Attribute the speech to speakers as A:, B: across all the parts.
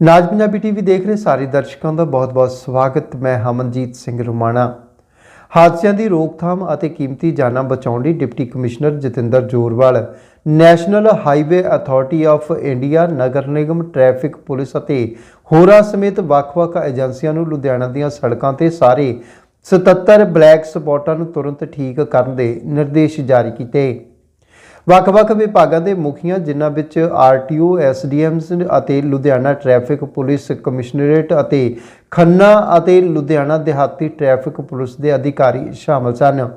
A: ਨਾਜ Punjabi TV ਦੇਖ ਰਹੇ ਸਾਰੇ ਦਰਸ਼ਕਾਂ ਦਾ ਬਹੁਤ-ਬਹੁਤ ਸਵਾਗਤ। ਮੈਂ ਹਮਨਜੀਤ ਸਿੰਘ ਰੁਮਾਣਾ। ਹਾਦਸਿਆਂ ਦੀ ਰੋਕਥਾਮ ਅਤੇ ਕੀਮਤੀ ਜਾਨਾਂ ਬਚਾਉਣ ਲਈ deputy commissioner Jatinder Jorwal, National Highway Authority of India, ਨਗਰ ਨਿਗਮ, ਟ੍ਰੈਫਿਕ ਪੁਲਿਸ ਅਤੇ ਹੋਰਾਂ ਸਮੇਤ ਵੱਖ-ਵੱਖ ਏਜੰਸੀਆਂ ਨੂੰ ਲੁਧਿਆਣਾ ਦੀਆਂ ਸੜਕਾਂ ਤੇ ਸਾਰੇ 77 ਬਲੈਕ ਸਪੌਟਾਂ ਨੂੰ ਤੁਰੰਤ ਠੀਕ ਕਰਨ ਦੇ ਨਿਰਦੇਸ਼ ਜਾਰੀ ਕੀਤੇ। ਵੱਖ-ਵੱਖ ਵਿਭਾਗਾਂ ਦੇ ਮੁਖੀਆਂ, ਜਿਨ੍ਹਾਂ ਵਿੱਚ ਆਰਟੀਓ ਐਸਡੀਐਮਸ ਅਤੇ ਲੁਧਿਆਣਾ ਟ੍ਰੈਫਿਕ ਪੁਲਿਸ ਕਮਿਸ਼ਨਰੇਟ ਅਤੇ ਖੰਨਾ ਅਤੇ ਲੁਧਿਆਣਾ ਦਿਹਾਤੀ ਟ੍ਰੈਫਿਕ ਪੁਲਿਸ ਦੇ ਅਧਿਕਾਰੀ ਸ਼ਾਮਲ ਸਨ।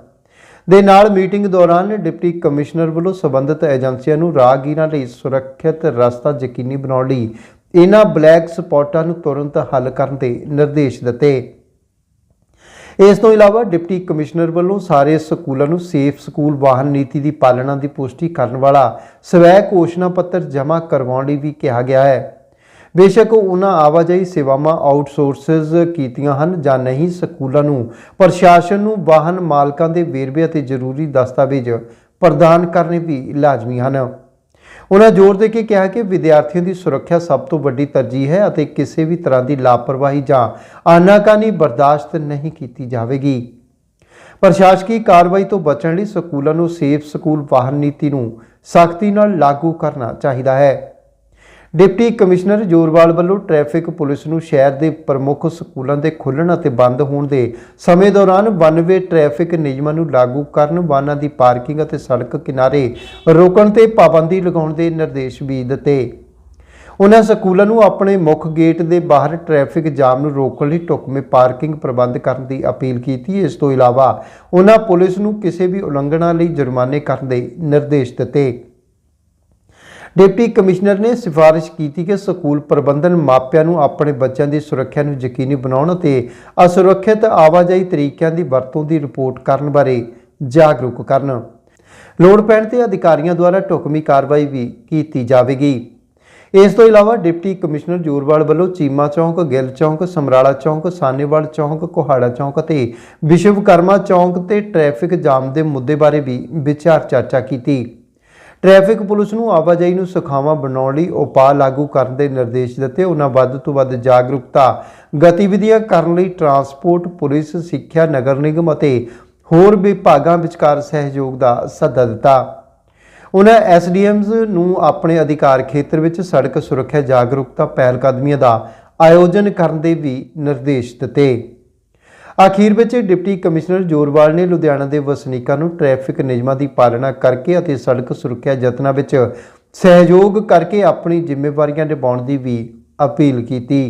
A: ਦੇ ਨਾਲ ਮੀਟਿੰਗ ਦੌਰਾਨ ਡਿਪਟੀ ਕਮਿਸ਼ਨਰ ਵੱਲੋਂ ਸਬੰਧਤ ਏਜੰਸੀਆਂ ਨੂੰ ਰਾਹਗੀਰਾਂ ਲਈ ਸੁਰੱਖਿਅਤ ਰਸਤਾ ਯਕੀਨੀ ਬਣਾਉਣ ਲਈ ਇਹਨਾਂ ਬਲੈਕ ਸਪੌਟਾਂ ਨੂੰ ਤੁਰੰਤ ਹੱਲ ਕਰਨ ਦੇ ਨਿਰਦੇਸ਼ ਦਿੱਤੇ। ਇਸ ਤੋਂ ਇਲਾਵਾ ਡਿਪਟੀ ਕਮਿਸ਼ਨਰ ਵੱਲੋਂ ਸਾਰੇ ਸਕੂਲਾਂ ਨੂੰ ਸੇਫ ਸਕੂਲ ਵਾਹਨ ਨੀਤੀ ਦੀ ਪਾਲਣਾ ਦੀ ਪੁਸ਼ਟੀ ਕਰਨ ਵਾਲਾ ਸਵੈ ਘੋਸ਼ਣਾ ਪੱਤਰ ਜਮ੍ਹਾਂ ਕਰਵਾਉਣ ਲਈ ਵੀ ਕਿਹਾ ਗਿਆ ਹੈ। ਬੇਸ਼ੱਕ ਉਹਨਾਂ ਆਵਾਜਾਈ ਸੇਵਾਵਾਂ ਆਊਟਸੋਰਸਸ ਕੀਤੀਆਂ ਹਨ ਜਾਂ ਨਹੀਂ, ਸਕੂਲਾਂ ਨੂੰ ਪ੍ਰਸ਼ਾਸਨ ਨੂੰ ਵਾਹਨ ਮਾਲਕਾਂ ਦੇ ਵੇਰਵੇ ਅਤੇ ਜ਼ਰੂਰੀ ਦਸਤਾਵੇਜ਼ ਪ੍ਰਦਾਨ ਕਰਨੇ ਵੀ ਲਾਜ਼ਮੀ ਹਨ। ਉਹਨਾਂ ਜ਼ੋਰ ਦੇ ਕੇ ਕਿਹਾ ਕਿ ਵਿਦਿਆਰਥੀਆਂ ਦੀ ਸੁਰੱਖਿਆ ਸਭ ਤੋਂ ਵੱਡੀ ਤਰਜੀਹ ਹੈ ਅਤੇ ਕਿਸੇ ਵੀ ਤਰ੍ਹਾਂ ਦੀ ਲਾਪਰਵਾਹੀ ਜਾਂ ਆਨਾਕਾਨੀ ਬਰਦਾਸ਼ਤ ਨਹੀਂ ਕੀਤੀ ਜਾਵੇਗੀ। ਪ੍ਰਸ਼ਾਸਕੀ ਕਾਰਵਾਈ ਤੋਂ ਬਚਣ ਲਈ ਸਕੂਲਾਂ ਨੂੰ ਸੇਫ ਸਕੂਲ ਵਾਹਨ ਨੀਤੀ ਨੂੰ ਸਖਤੀ ਨਾਲ ਲਾਗੂ ਕਰਨਾ ਚਾਹੀਦਾ ਹੈ। ਡਿਪਟੀ ਕਮਿਸ਼ਨਰ ਜੋਰਵਾਲ ਵੱਲੋਂ ਟ੍ਰੈਫਿਕ ਪੁਲਿਸ ਨੂੰ ਸ਼ਹਿਰ ਦੇ ਪ੍ਰਮੁੱਖ ਸਕੂਲਾਂ ਦੇ ਖੁੱਲ੍ਹਣ ਅਤੇ ਬੰਦ ਹੋਣ ਦੇ ਸਮੇਂ ਦੌਰਾਨ ਵਨਵੇ ਟ੍ਰੈਫਿਕ ਨਿਯਮਾਂ ਨੂੰ ਲਾਗੂ ਕਰਨ, ਵਾਹਨਾਂ ਦੀ ਪਾਰਕਿੰਗ ਅਤੇ ਸੜਕ ਕਿਨਾਰੇ ਰੋਕਣ ਤੇ ਪਾਬੰਦੀ ਲਗਾਉਣ ਦੇ ਨਿਰਦੇਸ਼ ਵੀ ਦਿੱਤੇ। ਉਹਨਾਂ ਸਕੂਲਾਂ ਨੂੰ ਆਪਣੇ ਮੁੱਖ ਗੇਟ ਦੇ ਬਾਹਰ ਟ੍ਰੈਫਿਕ ਜਾਮ ਨੂੰ ਰੋਕਣ ਲਈ ਢੁਕਵੇਂ ਪਾਰਕਿੰਗ ਪ੍ਰਬੰਧ ਕਰਨ ਦੀ ਅਪੀਲ ਕੀਤੀ। ਇਸ ਤੋਂ ਇਲਾਵਾ ਉਹਨਾਂ ਪੁਲਿਸ ਨੂੰ ਕਿਸੇ ਵੀ ਉਲੰਘਣਾ ਲਈ ਜੁਰਮਾਨੇ ਕਰਨ ਦੇ ਨਿਰਦੇਸ਼ ਦਿੱਤੇ। ਡਿਪਟੀ ਕਮਿਸ਼ਨਰ ਨੇ ਸਿਫਾਰਿਸ਼ ਕੀਤੀ ਕਿ ਸਕੂਲ ਪ੍ਰਬੰਧਨ ਮਾਪਿਆਂ ਨੂੰ ਆਪਣੇ ਬੱਚਿਆਂ ਦੀ ਸੁਰੱਖਿਆ ਨੂੰ ਯਕੀਨੀ ਬਣਾਉਣ ਅਤੇ ਅਸੁਰੱਖਿਅਤ ਆਵਾਜਾਈ ਤਰੀਕਿਆਂ ਦੀ ਵਰਤੋਂ ਦੀ ਰਿਪੋਰਟ ਕਰਨ ਬਾਰੇ ਜਾਗਰੂਕ ਕਰਨ। ਲੋੜ ਪੈਣ ਤੇ ਅਧਿਕਾਰੀਆਂ ਦੁਆਰਾ ਢੁਕਵੀਂ ਕਾਰਵਾਈ ਵੀ ਕੀਤੀ ਜਾਵੇਗੀ। ਇਸ ਤੋਂ ਇਲਾਵਾ ਡਿਪਟੀ ਕਮਿਸ਼ਨਰ ਜੋਰਵਾਲ ਵੱਲੋਂ ਚੀਮਾ ਚੌਂਕ, ਗਿੱਲ ਚੌਂਕ, ਸਮਰਾਲਾ ਚੌਂਕ, ਸਾਨੇਵਾਲ ਚੌਂਕ, ਕੋਹਾੜਾ ਚੌਂਕ ਅਤੇ ਵਿਸ਼ਵਕਰਮਾ ਚੌਂਕ ਤੇ ਟ੍ਰੈਫਿਕ ਜਾਮ ਦੇ ਮੁੱਦੇ ਬਾਰੇ ਵੀ ਵਿਚਾਰ ਚਰਚਾ ਕੀਤੀ। ਟ੍ਰੈਫਿਕ ਪੁਲਿਸ ਨੂੰ ਆਵਾਜਾਈ ਨੂੰ ਸੁਖਾਵਾਂ ਬਣਾਉਣ ਲਈ ਉਪਾਅ ਲਾਗੂ ਕਰਨ ਦੇ ਨਿਰਦੇਸ਼ ਦਿੱਤੇ। ਉਹਨਾਂ ਵੱਧ ਤੋਂ ਵੱਧ ਜਾਗਰੂਕਤਾ ਗਤੀਵਿਧੀਆਂ ਕਰਨ ਲਈ ਟਰਾਂਸਪੋਰਟ, ਪੁਲਿਸ, ਸਿੱਖਿਆ, ਨਗਰ ਨਿਗਮ ਅਤੇ ਹੋਰ ਵਿਭਾਗਾਂ ਵਿਚਕਾਰ ਸਹਿਯੋਗ ਦਾ ਸੱਦਾ ਦਿੱਤਾ। ਉਹਨਾਂ ਐਸਡੀਐਮਸ ਨੂੰ ਆਪਣੇ ਅਧਿਕਾਰ ਖੇਤਰ ਵਿੱਚ ਸੜਕ ਸੁਰੱਖਿਆ ਜਾਗਰੂਕਤਾ ਪਹਿਲਕਦਮੀਆਂ ਦਾ ਆਯੋਜਨ ਕਰਨ ਦੇ ਵੀ ਨਿਰਦੇਸ਼ ਦਿੱਤੇ। ਅਖੀਰ ਵਿੱਚ ਡਿਪਟੀ ਕਮਿਸ਼ਨਰ ਜੋਰਵਾਲ ਨੇ ਲੁਧਿਆਣਾ ਦੇ ਵਸਨੀਕਾਂ ਨੂੰ ਟ੍ਰੈਫਿਕ ਨਿਯਮਾਂ ਦੀ ਪਾਲਣਾ ਕਰਕੇ ਅਤੇ ਸੜਕ ਸੁਰੱਖਿਆ ਯਤਨਾਂ ਵਿੱਚ ਸਹਿਯੋਗ ਕਰਕੇ ਆਪਣੀ ਜ਼ਿੰਮੇਵਾਰੀਆਂ ਨਿਭਾਉਣ ਦੀ ਵੀ ਅਪੀਲ ਕੀਤੀ।